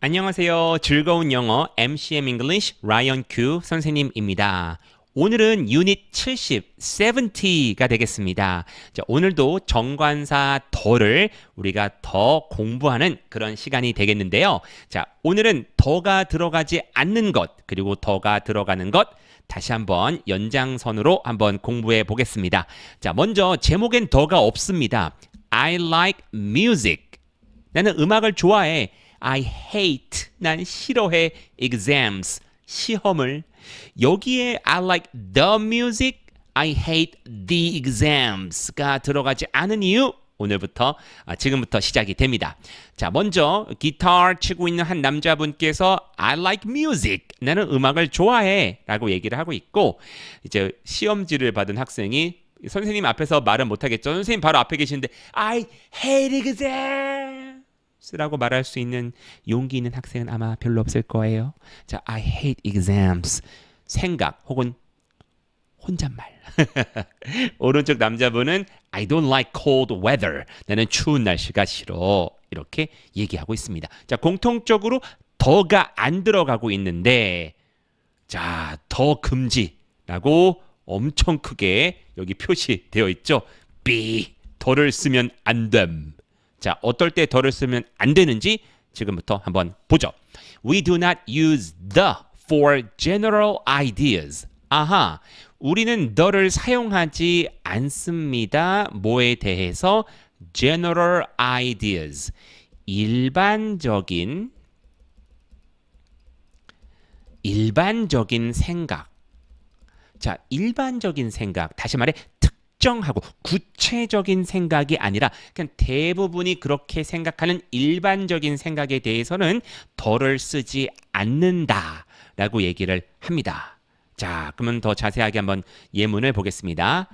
안녕하세요. 즐거운 영어 MCM English 라이언 큐 선생님입니다. 오늘은 유닛 70, 70가 되겠습니다. 자, 오늘도 정관사 더를 우리가 더 공부하는 그런 시간이 되겠는데요. 자, 오늘은 더가 들어가지 않는 것, 그리고 더가 들어가는 것, 다시 한번 연장선으로 한번 공부해 보겠습니다. 자, 먼저 제목엔 더가 없습니다. I like music. 나는 음악을 좋아해. I hate. 난 싫어해. exams. 시험을. 여기에 I like the music. I hate the exams가 들어가지 않은 이유 오늘부터 아, 지금부터 시작이 됩니다. 자, 먼저 기타 치고 있는 한 남자분께서 I like music. 나는 음악을 좋아해라고 얘기를 하고 있고 이제 시험지를 받은 학생이 선생님 앞에서 말은 못 하겠죠. 선생님 바로 앞에 계시는데 I hate exams. 라고 말할 수 있는 용기 있는 학생은 아마 별로 없을 거예요. 자, I hate exams. 생각 혹은 혼잣말. 오른쪽 남자분은 I don't like cold weather. 나는 추운 날씨가 싫어. 이렇게 얘기하고 있습니다. 자, 공통적으로 더가 안 들어가고 있는데 자, 더 금지라고 엄청 크게 여기 표시되어 있죠. B 더를 쓰면 안 됨. 자, 어떨 때 더를 쓰면 안 되는지 지금부터 한번 보죠. We do not use the for general ideas. 아하, 우리는 the를 사용하지 않습니다. 뭐에 대해서? general ideas. 일반적인 일반적인 생각. 자, 일반적인 생각. 다시 말해 특정하고 구체적인 생각이 아니라 그냥 대부분이 그렇게 생각하는 일반적인 생각에 대해서는 덜을 쓰지 않는다라고 얘기를 합니다. 자, 그러면 더 자세하게 한번 예문을 보겠습니다.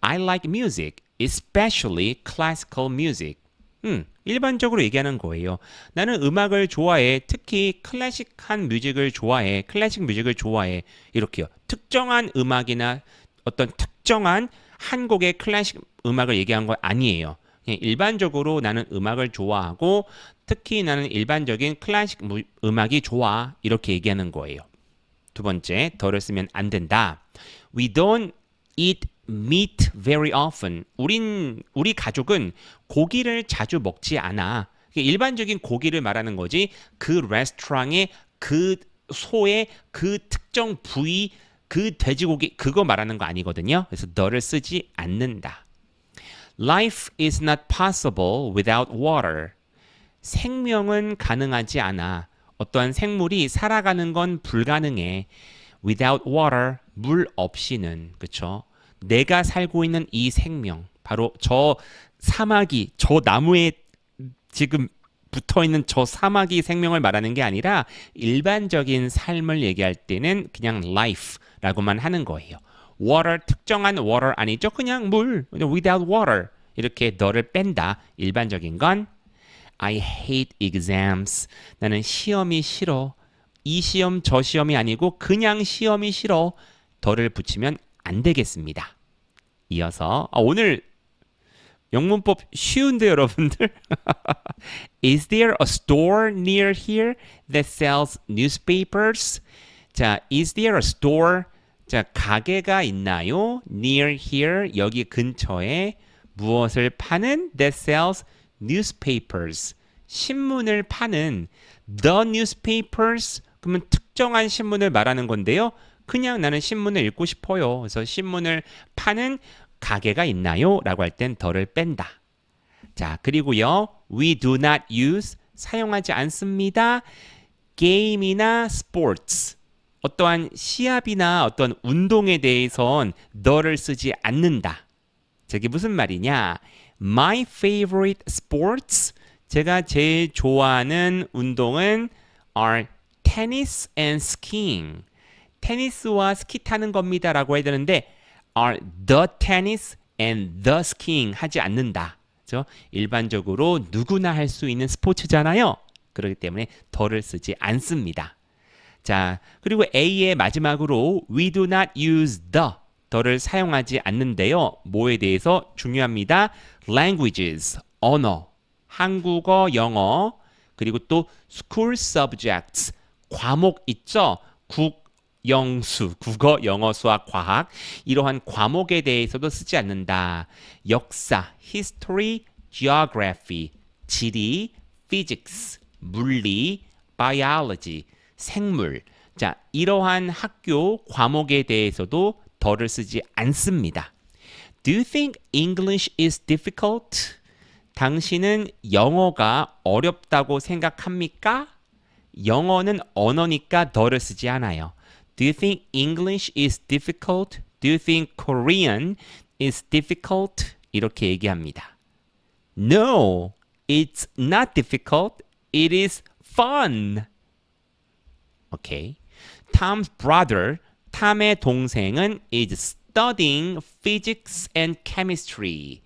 I like music, especially classical music. 음, 일반적으로 얘기하는 거예요. 나는 음악을 좋아해. 특히 클래식한 뮤직을 좋아해. 클래식 뮤직을 좋아해. 이렇게요. 특정한 음악이나 어떤 특정한 한 곡의 클래식 음악을 얘기한 건 아니에요. 일반적으로 나는 음악을 좋아하고 특히 나는 일반적인 클래식 음악이 좋아. 이렇게 얘기하는 거예요. 두 번째, 더를 쓰면 안 된다. We don't eat meat very often. 우린 우리 가족은 고기를 자주 먹지 않아. 일반적인 고기를 말하는 거지. 그 레스토랑의 그 소의 그 특정 부위 그 돼지고기 그거 말하는 거 아니거든요. 그래서 너를 쓰지 않는다. Life is not possible without water. 생명은 가능하지 않아. 어떠한 생물이 살아가는 건 불가능해. Without water, 물 없이는 그렇죠. 내가 살고 있는 이 생명, 바로 저 사마귀, 저 나무에 지금 붙어 있는 저 사마귀 생명을 말하는 게 아니라 일반적인 삶을 얘기할 때는 그냥 life 라고만 하는 거예요. water 특정한 water 아니죠? 그냥 물. without water 이렇게 너를 뺀다. 일반적인 건 I hate exams. 나는 시험이 싫어. 이 시험 저 시험이 아니고 그냥 시험이 싫어. 덜을 붙이면 안 되겠습니다. 이어서 아, 오늘 영문법 쉬운데 여러분들. Is there a store near here that sells newspapers? 자, is there a store? 자, 가게가 있나요? Near here 여기 근처에 무엇을 파는 that sells newspapers. 신문을 파는 the newspapers 그러면 특정한 신문을 말하는 건데요. 그냥 나는 신문을 읽고 싶어요. 그래서 신문을 파는 가게가 있나요? 라고 할 땐 더를 뺀다. 자, 그리고요. We do not use 사용하지 않습니다. 게임이나 스포츠 어떠한 시합이나 어떤 운동에 대해선 너를 쓰지 않는다. 저게 무슨 말이냐? My favorite sports 제가 제일 좋아하는 운동은 are tennis and skiing. 테니스와 스키 타는 겁니다라고 해야 되는데 are the tennis and the skiing 하지 않는다. 그렇죠? 일반적으로 누구나 할 수 있는 스포츠잖아요. 그렇기 때문에 더를 쓰지 않습니다. 자, 그리고 A의 마지막으로 we do not use the 더를 사용하지 않는데요. 뭐에 대해서 중요합니다. languages, 언어, 한국어, 영어, 그리고 또 school subjects 과목 있죠? 국 영수, 국어, 영어, 수학, 과학 이러한 과목에 대해서도 쓰지 않는다. 역사, history, geography, 지리, physics, 물리, biology, 생물. 자, 이러한 학교 과목에 대해서도 덜을 쓰지 않습니다. Do you think English is difficult? 당신은 영어가 어렵다고 생각합니까? 영어는 언어니까 덜을 쓰지 않아요. Do you think English is difficult? Do you think Korean is difficult? 이렇게 얘기합니다. No, it's not difficult. It is fun. 오케이. Tom's brother, 탐의 동생은 is studying physics and chemistry.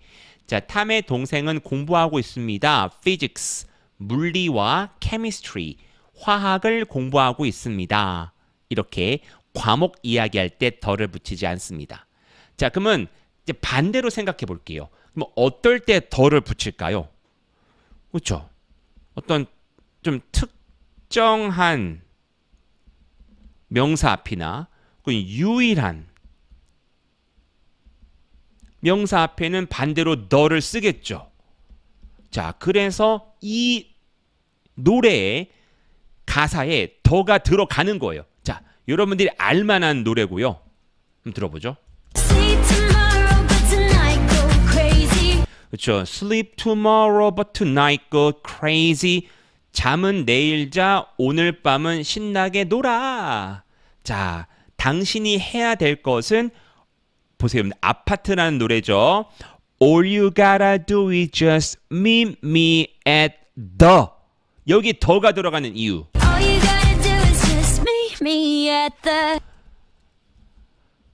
자, 탐의 동생은 공부하고 있습니다. physics, 물리와 chemistry, 화학을 공부하고 있습니다. 이렇게 과목 이야기할 때 덜을 붙이지 않습니다. 자, 그러면 이제 반대로 생각해 볼게요. 그럼 어떨 때 덜을 붙일까요? 그렇죠? 어떤 좀 특정한 명사 앞이나 그 유일한 명사 앞에는 반대로 너를 쓰겠죠. 자, 그래서 이 노래의 가사에 더가 들어가는 거예요. 자, 여러분들이 알만한 노래고요. 한번 들어보죠. Sleep tomorrow, but tonight go crazy. 그렇죠. Sleep tomorrow, but tonight go crazy. 잠은 내일 자, 오늘 밤은 신나게 놀아. 자, 당신이 해야 될 것은 보세요. 아파트라는 노래죠. All you gotta do is just meet me at the. 여기 더가 들어가는 이유. All you gotta do is just meet me at the.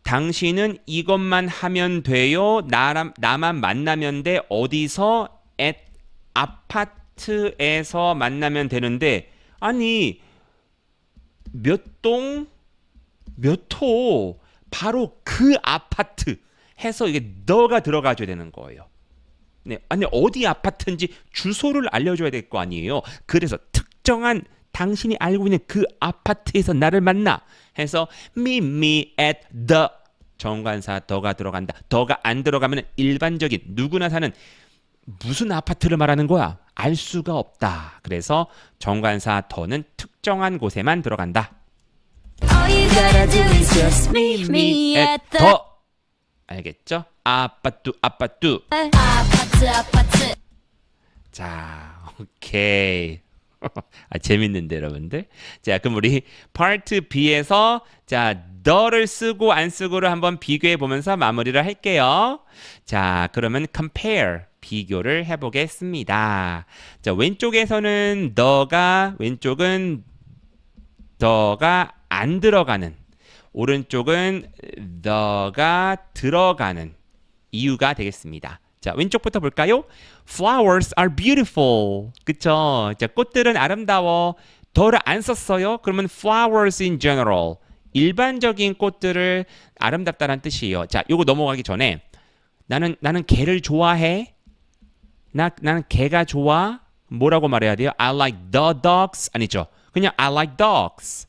당신은 이것만 하면 돼요. 나람, 나만 만나면 돼. 어디서? at 아파트에서 만나면 되는데 아니 몇 동, 몇 호, 바로 그 아파트 해서 이게 너가 들어가줘야 되는 거예요. 네, 아니 어디 아파트인지 주소를 알려줘야 될 거 아니에요. 그래서 특정한 당신이 알고 있는 그 아파트에서 나를 만나 해서 meet me at the 정관사 더가 들어간다. 더가 안 들어가면 일반적인 누구나 사는 무슨 아파트를 말하는 거야? 알 수가 없다. 그래서 정관사 더는 특정한 곳에만 들어간다. At the. 더 알겠죠? 아파트 아파트 아파트 아파트. 자, 오케이. 아, 재밌는데 여러분들. 자, 그럼 우리 파트 B에서 자, 너를 쓰고 안 쓰고를 한번 비교해 보면서 마무리를 할게요. 자, 그러면 compare 비교를 해 보겠습니다. 자, 왼쪽에서는 너가 왼쪽은 너가 안 들어가는 오른쪽은 너가 들어가는 이유가 되겠습니다. 자, 왼쪽부터 볼까요? Flowers are beautiful. 그쵸? 자, 꽃들은 아름다워. 더를 안 썼어요. 그러면 flowers in general. 일반적인 꽃들을 아름답다는 뜻이에요. 자, 요거 넘어가기 전에 나는 나는 개를 좋아해. 나 나는 개가 좋아. 뭐라고 말해야 돼요? I like the dogs 아니죠? 그냥 I like dogs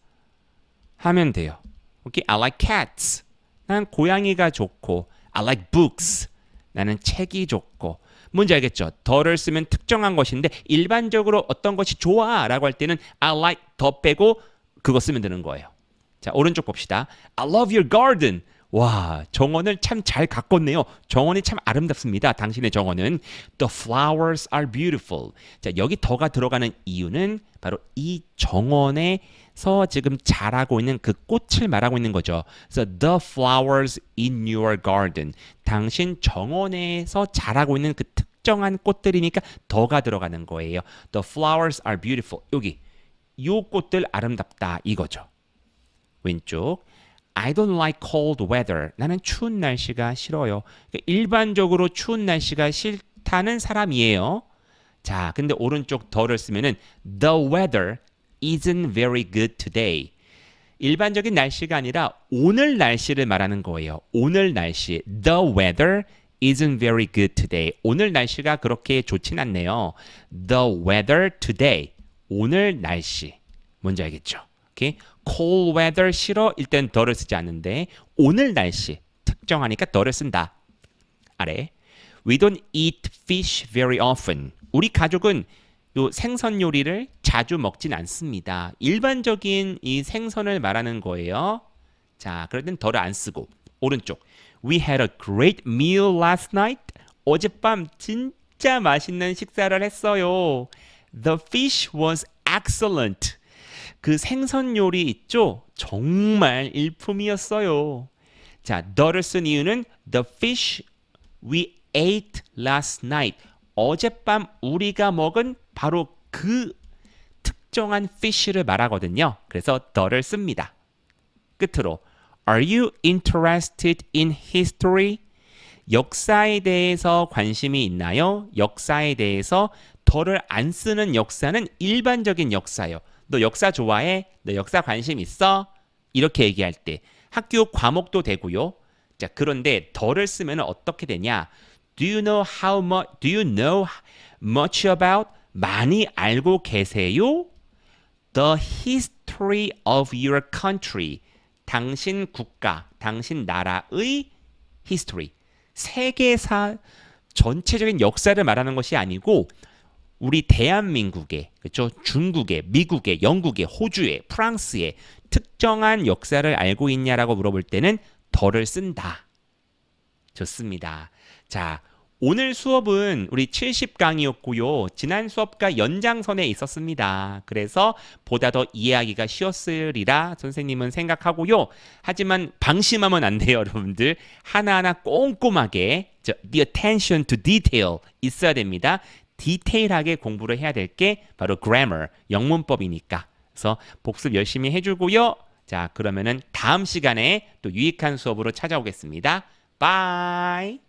하면 돼요. 오케이? I like cats. 난 고양이가 좋고 I like books. 나는 책이 좋고 뭔지 알겠죠? 더를 쓰면 특정한 것인데 일반적으로 어떤 것이 좋아 라고 할 때는 I like 더 빼고 그거 쓰면 되는 거예요. 자 오른쪽 봅시다. I love your garden. 와 정원을 참 잘 가꿨네요. 정원이 참 아름답습니다. 당신의 정원은 The flowers are beautiful. 자 여기 더가 들어가는 이유는 바로 이 정원에서 지금 자라고 있는 그 꽃을 말하고 있는 거죠. 그래서 the flowers in your garden. 당신 정원에서 자라고 있는 그 특정한 꽃들이니까 더가 들어가는 거예요. The flowers are beautiful. 여기 요 꽃들 아름답다 이거죠. 왼쪽 I don't like cold weather. 나는 추운 날씨가 싫어요. 그러니까 일반적으로 추운 날씨가 싫다는 사람이에요. 자, 근데 오른쪽 더를 쓰면은 the weather isn't very good today. 일반적인 날씨가 아니라 오늘 날씨를 말하는 거예요. 오늘 날씨. The weather isn't very good today. 오늘 날씨가 그렇게 좋진 않네요. The weather today. 오늘 날씨. 뭔지 알겠죠? 오케이. cold weather 싫어. 일단 더를 쓰지 않는데 오늘 날씨 특정하니까 더를 쓴다. 아래. We don't eat fish very often. 우리 가족은 요 생선 요리를 자주 먹진 않습니다. 일반적인 이 생선을 말하는 거예요. 자, 그럴 땐 덜을 안 쓰고 오른쪽. We had a great meal last night. 어젯밤 진짜 맛있는 식사를 했어요. The fish was excellent. 그 생선 요리 있죠? 정말 일품이었어요. 자, the를 쓴 이유는 the fish we ate last night. 어젯밤 우리가 먹은 바로 그 특정한 fish를 말하거든요. 그래서 the를 씁니다. 끝으로 Are you interested in history? 역사에 대해서 관심이 있나요? 역사에 대해서 더를 안 쓰는 역사는 일반적인 역사요. 너 역사 좋아해? 너 역사 관심 있어? 이렇게 얘기할 때 학교 과목도 되고요. 자, 그런데 더를 쓰면 어떻게 되냐? Do you know how much do you know much about 많이 알고 계세요? The history of your country. 당신 국가, 당신 나라의 history. 세계사 전체적인 역사를 말하는 것이 아니고 우리 대한민국의 그렇죠? 중국의, 미국의, 영국의, 호주의, 프랑스의 특정한 역사를 알고 있냐라고 물어볼 때는 더를 쓴다. 좋습니다. 자, 오늘 수업은 우리 70강이었고요. 지난 수업과 연장선에 있었습니다. 그래서 보다 더 이해하기가 쉬웠으리라 선생님은 생각하고요. 하지만 방심하면 안 돼요, 여러분들. 하나하나 꼼꼼하게 저, the attention to detail 있어야 됩니다. 디테일하게 공부를 해야 될 게 바로 grammar, 영문법이니까. 그래서 복습 열심히 해주고요. 자, 그러면은 다음 시간에 또 유익한 수업으로 찾아오겠습니다. 바이!